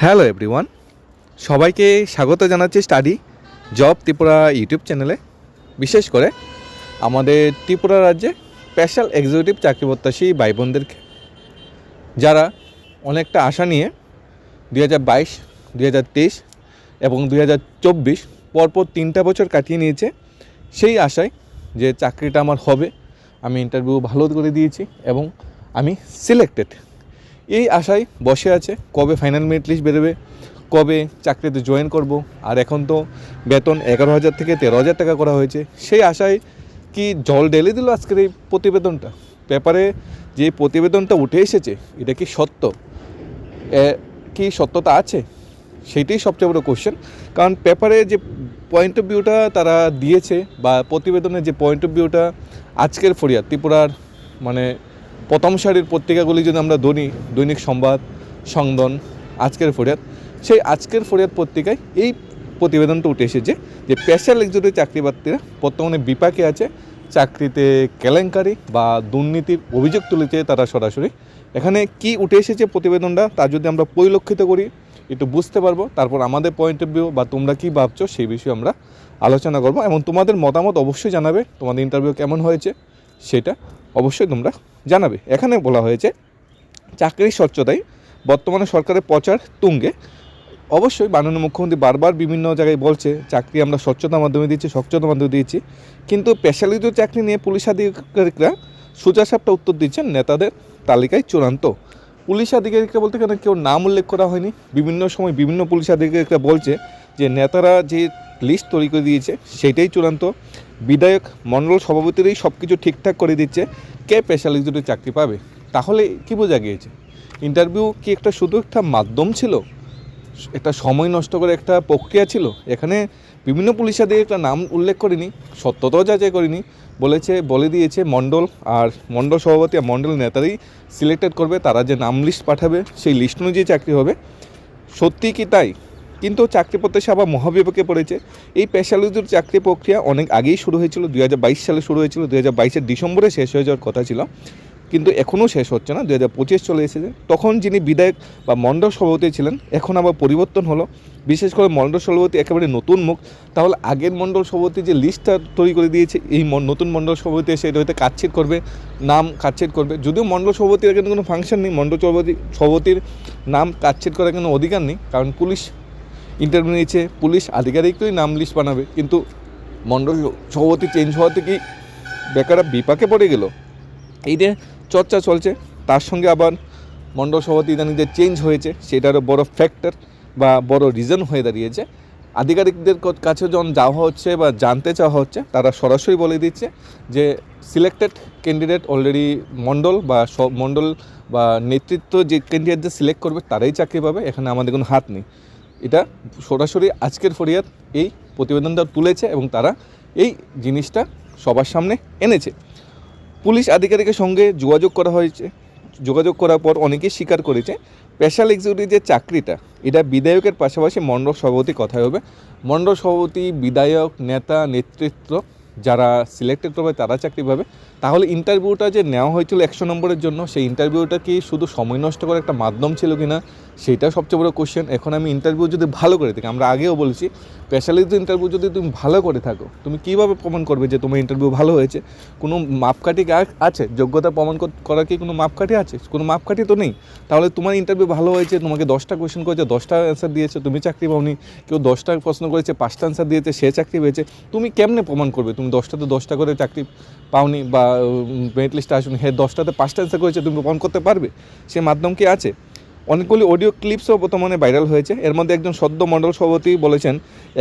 Hello everyone সবাইকে স্বাগত জানাচ্ছি স্টাডি জব ত্রিপুরা ইউটিউব চ্যানেলে বিশেষ করে আমাদের ত্রিপুরা রাজ্যে স্পেশাল এক্সিকিউটিভ চাকরি প্রত্যাশী ভাই বোনদেরকে যারা অনেকটা আশা নিয়ে দুই হাজার বাইশ, দুই হাজার তেইশ এবং দুই হাজার চব্বিশ পরপর তিনটা বছর কাটিয়ে নিয়েছে। সেই আশায় যে চাকরিটা আমার হবে, আমি ইন্টারভিউ ভালো করে দিয়েছি এবং আমি সিলেক্টেড এই আশায় বসে আছে কবে ফাইনাল মেরিট লিস্ট বেরোবে, কবে চাকরিতে জয়েন করব, আর এখন তো বেতন এগারো হাজার থেকে তেরো হাজার টাকা করা হয়েছে। সেই আশায় কি জল ঢেলে দিল আজকের এই প্রতিবেদনটা? পেপারে যে প্রতিবেদনটা উঠে এসেছে, এটা কি সত্য? কি সত্যতা আছে? সেইটাই সবচেয়ে বড় কোশ্চেন কারণ পেপারে যে পয়েন্ট অফ ভিউটা তারা দিয়েছে, বা প্রতিবেদনের যে পয়েন্ট অফ ভিউটা আজকের ফরিয়াদ, ত্রিপুরার মানে প্রথম সারির পত্রিকাগুলি যদি আমরা ধরি, দৈনিক সংবাদ, সংদন, আজকের ফরিয়াদ, সেই আজকের ফরিয়াদ পত্রিকায় এই প্রতিবেদনটা উঠে এসেছে যে স্পেশাল এক্সিকিউটিভ চাকরি প্রার্থীরা বর্তমানে বিপাকে আছে, চাকরিতে কেলেঙ্কারি বা দুর্নীতির অভিযোগ তুলেছে তারা সরাসরি। এখানে কি উঠে এসেছে প্রতিবেদনটা, তা যদি আমরা পরিলক্ষিত করি, একটু বুঝতে পারব। তারপর আমাদের পয়েন্ট অফ ভিউ বা তোমরা কি ভাবছ, সেই বিষয়ে আমরা আলোচনা করব। এবং তোমাদের মতামত অবশ্যই জানাবে, তোমাদের ইন্টারভিউ কেমন হয়েছে, সেটা অবশ্যই তোমরা জানাবে। এখানে বলা হয়েছে, চাকরির স্বচ্ছতায় বর্তমানে সরকারের প্রচার তুঙ্গে। অবশ্যই মাননীয় মুখ্যমন্ত্রী বারবার বিভিন্ন জায়গায় বলছে, চাকরি আমরা স্বচ্ছতার মাধ্যমে দিচ্ছি, স্বচ্ছতার মাধ্যমে দিয়েছি কিন্তু পেশালিত চাকরি নিয়ে পুলিশ আধিকারিকরা সোজা সাপটা উত্তর দিচ্ছেন নেতাদের তালিকায় চূড়ান্ত। পুলিশ আধিকারিকরা বলতে কেন কেউ নাম উল্লেখ করা হয়নি। বিভিন্ন সময় বিভিন্ন পুলিশ আধিকারিকরা বলছে যে, নেতারা যে লিস্ট তৈরি করে দিয়েছে সেটাই চূড়ান্ত। বিধায়ক মণ্ডল সভাপতিরই সব কিছু ঠিকঠাক করে দিচ্ছে, কে স্পেশালিস্টের চাকরি পাবে? তাহলে কি বোঝা গিয়েছে? ইন্টারভিউ কি একটা শুধু একটা মাধ্যম ছিল? একটা সময় নষ্ট করে একটা প্রক্রিয়া ছিল? এখানে বিভিন্ন পুলিশ একটা নাম উল্লেখ করেনি, সত্যতাও যাচাই করেনি, বলেছে, বলে দিয়েছে মণ্ডল, আর মণ্ডল সভাপতি আর মণ্ডল নেতারাই সিলেক্টেড করবে, তারা যে নাম লিস্ট পাঠাবে, সেই লিস্ট অনুযায়ী চাকরি হবে। সত্যি কি তাই? কিন্তু চাকরি প্রত্যাশা আবার মহাবিপকে পড়েছে। এই পেশালিজুর চাকরি প্রক্রিয়া অনেক আগেই শুরু হয়েছিল, দুই হাজার বাইশ সালে শুরু হয়েছিল, দুই হাজার ডিসেম্বরে শেষ হয়ে যাওয়ার কথা ছিল, কিন্তু এখনও শেষ হচ্ছে না দু হাজার পঁচিশ চলে এসেছে। তখন যিনি বিধায়ক বা মণ্ডল সভাপতি ছিলেন, এখন আবার পরিবর্তন হলো। বিশেষ করে মণ্ডল সভাপতি একেবারে নতুন মুখ। তাহলে আগের মণ্ডল সভাপতি যে লিস্টটা তৈরি করে দিয়েছে, এই নতুন মণ্ডল সভাপতি এসে এটা হয়তো কাটছিট করবে, নাম কাটছিট করবে। যদিও মণ্ডল সভাপতির কিন্তু কোনো ফাংশন নেই, মণ্ডল সভাপতি সভাপতির নাম কাটছিট করার কোনো অধিকার নেই, কারণ পুলিশ ইন্টারভিউ নিয়েছে, পুলিশ আধিকারিকই নাম লিস্ট বানাবে, কিন্তু মণ্ডল সভাপতি চেঞ্জ হওয়া থেকেই বেকারা বিপাকে পড়ে গেল। এই যে চর্চা চলছে, তার সঙ্গে আবার মণ্ডল সভাপতি ইদানিং যে চেঞ্জ হয়েছে সেটারও বড় ফ্যাক্টর বা বড় রিজন হয়ে দাঁড়িয়েছে। আধিকারিকদের কাছে যখন যাওয়া হচ্ছে বা জানতে চাওয়া হচ্ছে, তারা সরাসরি বলে দিচ্ছে যে সিলেক্টেড ক্যান্ডিডেট অলরেডি মণ্ডল বা মণ্ডল বা নেতৃত্ব যে ক্যান্ডিডেটদের সিলেক্ট করবে, তারাই চাকরি পাবে, এখানে আমাদের কোনো হাত নেই। এটা সরাসরি আজকের ফরিয়াদ এই প্রতিবেদনটা তুলেছে এবং তারা এই জিনিসটা সবার সামনে এনেছে। পুলিশ আধিকারিকের সঙ্গে যোগাযোগ করা হয়েছে। যোগাযোগ করার পর অনেকেই স্বীকার করেছে স্পেশাল এক্সিকিউটিভ যে চাকরিটা, এটা বিধায়কের পাশাপাশি মণ্ডল সভাপতি কথাই হবে। মণ্ডল সভাপতি, বিধায়ক, নেতা, নেতৃত্ব যারা সিলেক্টেড করবে, তারা চাকরি পাবে। তাহলে ইন্টারভিউটা যে নেওয়া হয়েছিল একশো নম্বরের জন্য, সেই ইন্টারভিউটা কি শুধু সময় নষ্ট করার একটা মাধ্যম ছিল কি না, সেটা সবচেয়ে বড় কোশ্চেন এখন আমি ইন্টারভিউ যদি ভালো করে থাকি, আমরা আগেও বলেছি স্পেশালিস্ট ইন্টারভিউ যদি তুমি ভালো করে থাকো, তুমি কীভাবে প্রমাণ করবে যে তোমার ইন্টারভিউ ভালো হয়েছে? কোনো মাপকাঠি আছে? যোগ্যতা প্রমাণ করার কি কোনো মাপকাঠি আছে? কোনো মাপকাঠি তো নেই। তাহলে তোমার ইন্টারভিউ ভালো হয়েছে, তোমাকে দশটা কোয়েশ্চেন করেছে, দশটা অ্যান্সার দিয়েছে, তুমি চাকরি পাওনি, কেউ দশটা প্রশ্ন করেছে, পাঁচটা অ্যান্সার দিয়েছে, সে চাকরি পেয়েছে। তুমি কেমনে প্রমাণ করবে? তুমি দশটাতে দশটা করে চাকরি পাওনি বা মেরিট লিস্টে আসুন হ্যাঁ দশটাতে পাঁচটা অ্যান্সার করেছে, তুমি প্রমাণ করতে পারবে? সে মাধ্যম কি আছে? অনেকগুলি অডিও ক্লিপসও বর্তমানে ভাইরাল হয়েছে। এর মধ্যে একজন সদ্য মণ্ডল সভাপতি বলেছেন,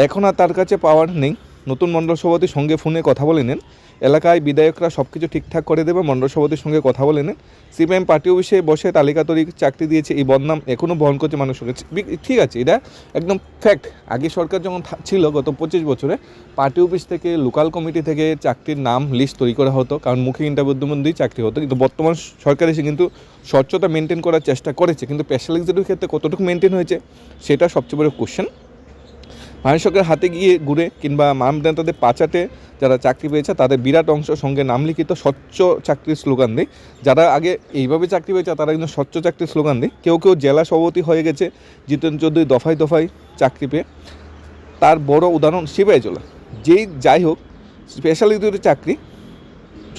এখন আর তার কাছে পাওয়ার নেই। নতুন মণ্ডল সভাপতির সঙ্গে ফোনে কথা বলে নেন। এলাকায় বিধায়করা সব কিছু ঠিকঠাক করে দেবে, মণ্ডল সভাপতির সঙ্গে কথা বলে নেন সিপিএম পার্টি অফিসে বসে তালিকা তৈরি চাকরি দিয়েছে, এই বদনাম এখনও বহন করছে মানুষ ঠিক আছে, এটা একদম ফ্যাক্ট আগে সরকার যখন ছিল গত পঁচিশ বছরে, পার্টি অফিস থেকে লোকাল কমিটি থেকে চাকরির নাম লিস্ট তৈরি করা হতো, কারণ মুখে মধ্যেই চাকরি হতো। কিন্তু বর্তমান সরকার এসে কিন্তু স্বচ্ছতা মেনটেন করার চেষ্টা করেছে, কিন্তু স্পেশাল এক্সিকিউটিভ ক্ষেত্রে কতটুকু মেনটেন হয়েছে, সেটা সবচেয়ে বড় কোশ্চেন ভাইসকের হাতে গিয়ে ঘুরে কিংবা মাম নেতাদের পাচাটে যারা চাকরি পেয়েছে, তাদের বিরাট অংশ সঙ্গে নাম লিখিত স্বচ্ছ চাকরির স্লোগান দেয়। যারা আগে এইভাবে চাকরি পেয়েছে, তারা কিন্তু স্বচ্ছ চাকরির স্লোগান দেয়। কেউ কেউ জেলা সভাপতি হয়ে গেছে, জিতেন চৌধুরী দফায় দফায় চাকরি পেয়ে। তার বড় উদাহরণ সিপাহীজলা যেই যাই হোক স্পেশালিটির চাকরি,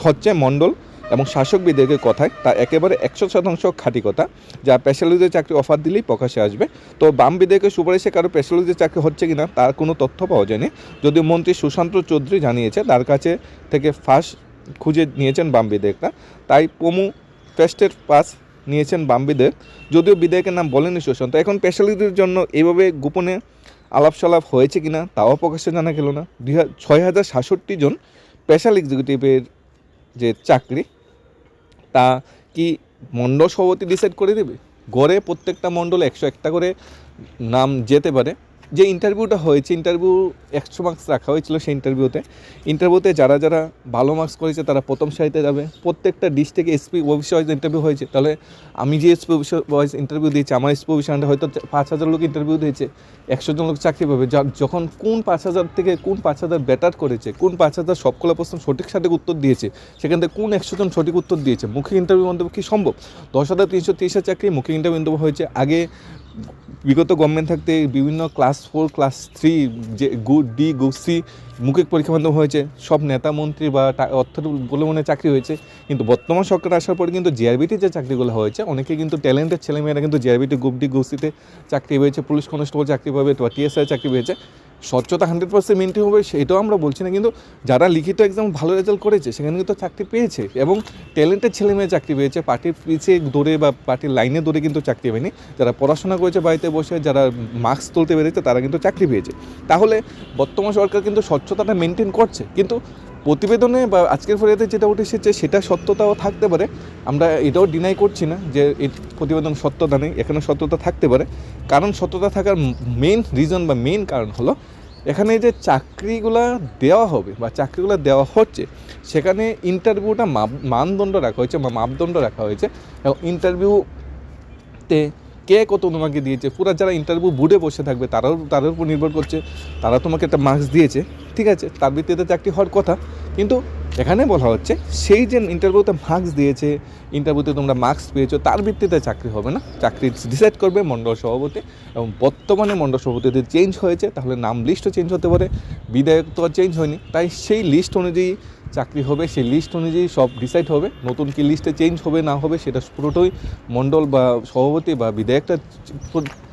হচ্ছে মণ্ডল। এবং শাসক বিদেকের কথায় তা একেবারে একশো শতাংশ খাঁটি কথা, যা স্পেশালিটির চাকরি অফার দিলেই প্রকাশে আসবে। তো বাম বিদেকের সুপারিশে কারও স্পেশালিটির চাকরি হচ্ছে কিনা, তার কোনো তথ্য পাওয়া যায়নি। যদিও মন্ত্রী সুশান্ত চৌধুরী জানিয়েছে, তার কাছে থেকে ফাঁস খুঁজে নিয়েছেন বাম বিদেকরা তাই পমু ফেস্টের পাস নিয়েছেন বাম বিদেক যদিও বিদেকের নাম বলেনি সুশান্ত, এখন স্পেশালিটির জন্য এইভাবে গোপনে আলাপ সালাপ হয়েছে কিনা, তাও প্রকাশ্যে জানা গেল না। দুই ছয় হাজার সাতষট্টি জন স্পেশাল এক্সিকিউটিভের যে চাকরি তা কি মণ্ডল সভাপতি ডিসাইড করে দেবে? গড়ে প্রত্যেকটা মণ্ডলে একশো একটা করে নাম যেতে পারে। যে ইন্টারভিউটা হয়েছে ইন্টারভিউ একশো মার্কস রাখা হয়েছিল সেই ইন্টারভিউতে ইন্টারভিউতে যারা যারা ভালো মার্কস করেছে, তারা প্রথম সারিতে যাবে। প্রত্যেকটা থেকে এসপি অফিস ওয়াইজ ইন্টারভিউ হয়েছে। তাহলে আমি যে এসপি ওয়াইজ ইন্টারভিউ দিয়েছি, আমার এসপি অফিসারে হয়তো পাঁচ হাজার লোক ইন্টারভিউ দিয়েছে, একশো জন লোক চাকরি পাবে। যখন কোন পাঁচ হাজার থেকে কোন পাঁচ হাজার বেটার করেছে, কোন পাঁচ হাজার সবগুলো প্রশ্ন সঠিক সঠিক উত্তর দিয়েছে, সেখান থেকে কোন একশো জন সঠিক উত্তর দিয়েছে, মুখে ইন্টারভিউ মন্তব্য কি সম্ভব? দশ হাজার তিনশো তিরিশের চাকরি মুখে ইন্টারভিউ মন্তব্য হয়েছে। আগে বিগত গভর্নমেন্ট থাকতে বিভিন্ন ক্লাস ফোর ক্লাস থ্রি যে গু ডি গু সি মুখিক পরীক্ষা মাধ্যম হয়েছে, সব নেতা মন্ত্রী বা অর্থ বলে মনে চাকরি হয়েছে, কিন্তু বর্তমান সরকার আসার পরে কিন্তু জিআরবিটি যে চাকরিগুলো হয়েছে, অনেকে কিন্তু ট্যালেন্টেড ছেলেমেয়েরা কিন্তু জিআরবিটি গ্রুপ ডি সিতে চাকরি পেয়েছে, পুলিশ কনস্টেবল চাকরি পাবে, বা টিএসআই চাকরি পেয়েছে। স্বচ্ছতা হান্ড্রেড পার্সেন্ট মেনটেন হবে, সেটাও আমরা বলছি না, কিন্তু যারা লিখিত এক্সাম ভালো রেজাল্ট করেছে, সেখানে কিন্তু চাকরি পেয়েছে, এবং ট্যালেন্টেড ছেলে মেয়ে চাকরি পেয়েছে, পার্টির পিছিয়ে দৌড়ে বা পার্টির লাইনে দৌড়ে কিন্তু চাকরি পায়নি। যারা পড়াশোনা করেছে বাড়িতে বসে, যারা মার্কস তুলতে পেরেছে, তারা কিন্তু চাকরি পেয়েছে। তাহলে বর্তমান সরকার কিন্তু স্বচ্ছতাটা মেনটেন করছে। কিন্তু প্রতিবেদনে বা আজকের ফরিয়াদে যেটা উঠে এসেছে সেটা সত্যতাও থাকতে পারে, আমরা এটাও ডিনাই করছি না যে এই প্রতিবেদন সত্যতা নেই এখানে সত্যতা থাকতে পারে। কারণ সত্যতা থাকার মেন রিজন বা মেন কারণ হলো, এখানে যে চাকরিগুলা দেওয়া হবে বা চাকরিগুলো দেওয়া হচ্ছে, সেখানে ইন্টারভিউটা মানদণ্ড রাখা হয়েছে বা মাপদণ্ড রাখা হয়েছে এবং ইন্টারভিউতে কে কত তোমাকে দিয়েছে? পুরো যারা ইন্টারভিউ বুডে বসে থাকবে, তারাও, তাদের উপর নির্ভর করছে, তারা তোমাকে একটা মার্কস দিয়েছে, ঠিক আছে? তার ভিত্তিতে চাকরি হওয়ার কথা। কিন্তু এখানে বলা হচ্ছে, সেই যে ইন্টারভিউতে মার্কস দিয়েছে ইন্টারভিউতে তোমরা মার্কস পেয়েছ, তার ভিত্তিতে চাকরি হবে না। চাকরি ডিসাইড করবে মণ্ডল সভাপতি এবং বর্তমানে মণ্ডল সভাপতি যদি চেঞ্জ হয়েছে, তাহলে নাম লিস্টও চেঞ্জ হতে পারে বিধায়ক তো চেঞ্জ হয়নি। তাই সেই লিস্ট অনুযায়ী চাকরি হবে, সেই লিস্ট অনুযায়ী সব ডিসাইড হবে। নতুন কি লিস্টে চেঞ্জ হবে, না হবে, সেটা পুরোটাই মণ্ডল বা সভাপতি বা বিধায়কটা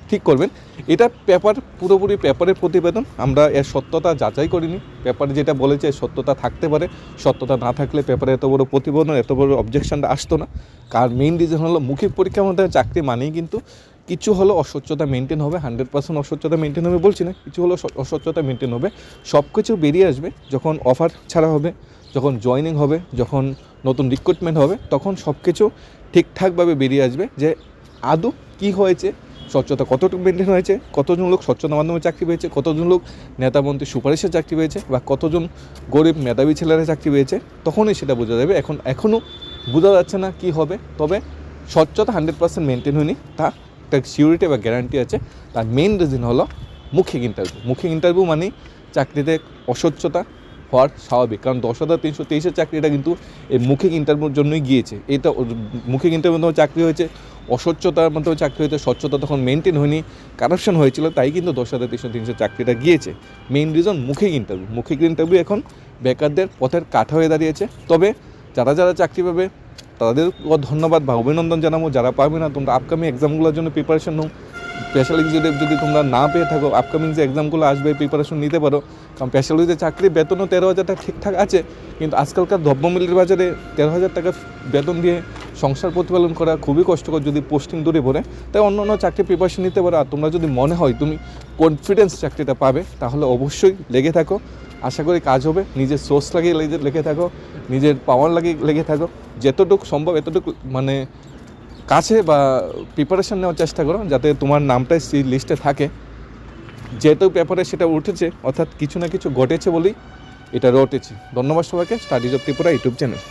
ঠিক করবেন। এটা পেপার পুরোপুরি পেপারের প্রতিবেদন। আমরা এর সত্যতা যাচাই করিনি। পেপারে যেটা বলেছে সত্যতা থাকতে পারে। সত্যতা না থাকলে পেপারে এত বড় প্রতিবেদন, এত বড় অবজেকশনটা আসতো না। কার মেইন রিজন হলো? মৌখিক পরীক্ষার মধ্যে চাকরি মানেই কিন্তু কিছু হলো অস্বচ্ছতা মেনটেন হবে হান্ড্রেড পার্সেন্ট অস্বচ্ছতা মেনটেন হবে বলছি না, কিছু হলো অস্বচ্ছতা মেনটেন হবে। সব কিছু বেরিয়ে আসবে যখন অফার ছাড়া হবে। যখন জয়েনিং হবে, যখন নতুন রিক্রুটমেন্ট হবে, তখন সব কিছু ঠিকঠাকভাবে বেরিয়ে আসবে যে আদৌ কি হয়েছে, স্বচ্ছতা কতটুকু মেনটেন হয়েছে, কতজন লোক স্বচ্ছতা মাধ্যমে চাকরি পেয়েছে, কতজন লোক নেতা মন্ত্রী সুপারিশের চাকরি পেয়েছে বা কতজন গরিব মেধাবী ছেলেরা চাকরি পেয়েছে, তখনই সেটা বোঝা যাবে। এখন, এখনও বোঝা যাচ্ছে না কি হবে, তবে স্বচ্ছতা হান্ড্রেড পার্সেন্ট মেনটেন হয়নি, তা একটা সিউরিটি বা গ্যারান্টি আছে। তার মেইন রিজন হলো মুখিক ইন্টারভিউ মুখিক ইন্টারভিউ মানেই চাকরিতে অস্বচ্ছতা হওয়ার স্বাভাবিক। কারণ দশ হাজার তিনশো তেইশের চাকরিটা কিন্তু এই মুখিক ইন্টারভিউর জন্যই গিয়েছে। এটা মুখিক ইন্টারভিউর মাধ্যমে চাকরি হয়েছে, অস্বচ্ছতার মাধ্যমে চাকরি হয়েছে, স্বচ্ছতা তখন মেনটেন হয়নি কারাপশন হয়েছিল, তাই কিন্তু দশ হাজার তিনশো তিনশো চাকরিটা গিয়েছে। মেইন রিজন মুখিক ইন্টারভিউ মুখিক ইন্টারভিউ এখন বেকারদের পথের কাঠা হয়ে দাঁড়িয়েছে। তবে যারা যারা চাকরি পাবে তাদের ধন্যবাদ বা অভিনন্দন জানাব যারা পাবে না। তোমরা আপকামিং এক্সামগুলোর জন্য প্রিপারেশন নাও। স্পেশাল এক্সিকিউটিভ যদি তোমরা না পেয়ে থাকো আপকামিং যে এক্সামগুলো আসবে প্রিপারেশন নিতে পারো। কারণ স্পেশালিতে চাকরি বেতনও তেরো হাজার টাকা ঠিকঠাক আছে, কিন্তু আজকালকার দ্রব্যমূল্যের বাজারে তেরো হাজার টাকা বেতন দিয়ে সংসার প্রতিপালন করা খুবই কষ্টকর যদি পোস্টিং দূরে পড়ে। তাই অন্য অন্য চাকরি প্রিপারেশন নিতে পারো। আর তোমরা যদি মনে হয় তুমি কনফিডেন্স চাকরিটা পাবে, তাহলে অবশ্যই লেগে থাকো। আশা করি কাজ হবে। নিজের সোর্স লাগিয়ে লেগে থাকো, নিজের পাওয়ার লাগিয়ে লেগে থাকো। যতটুকু সম্ভব, এতটুকু মানে কাছে বা প্রিপারেশান নেওয়ার চেষ্টা করো, যাতে তোমার নামটা সেই লিস্টে থাকে। যেহেতু পেপারে সেটা উঠেছে, অর্থাৎ কিছু না কিছু ঘটেছে বলেই এটা রটেছে। ধন্যবাদ সবাইকে। Studies of Tripura YouTube channel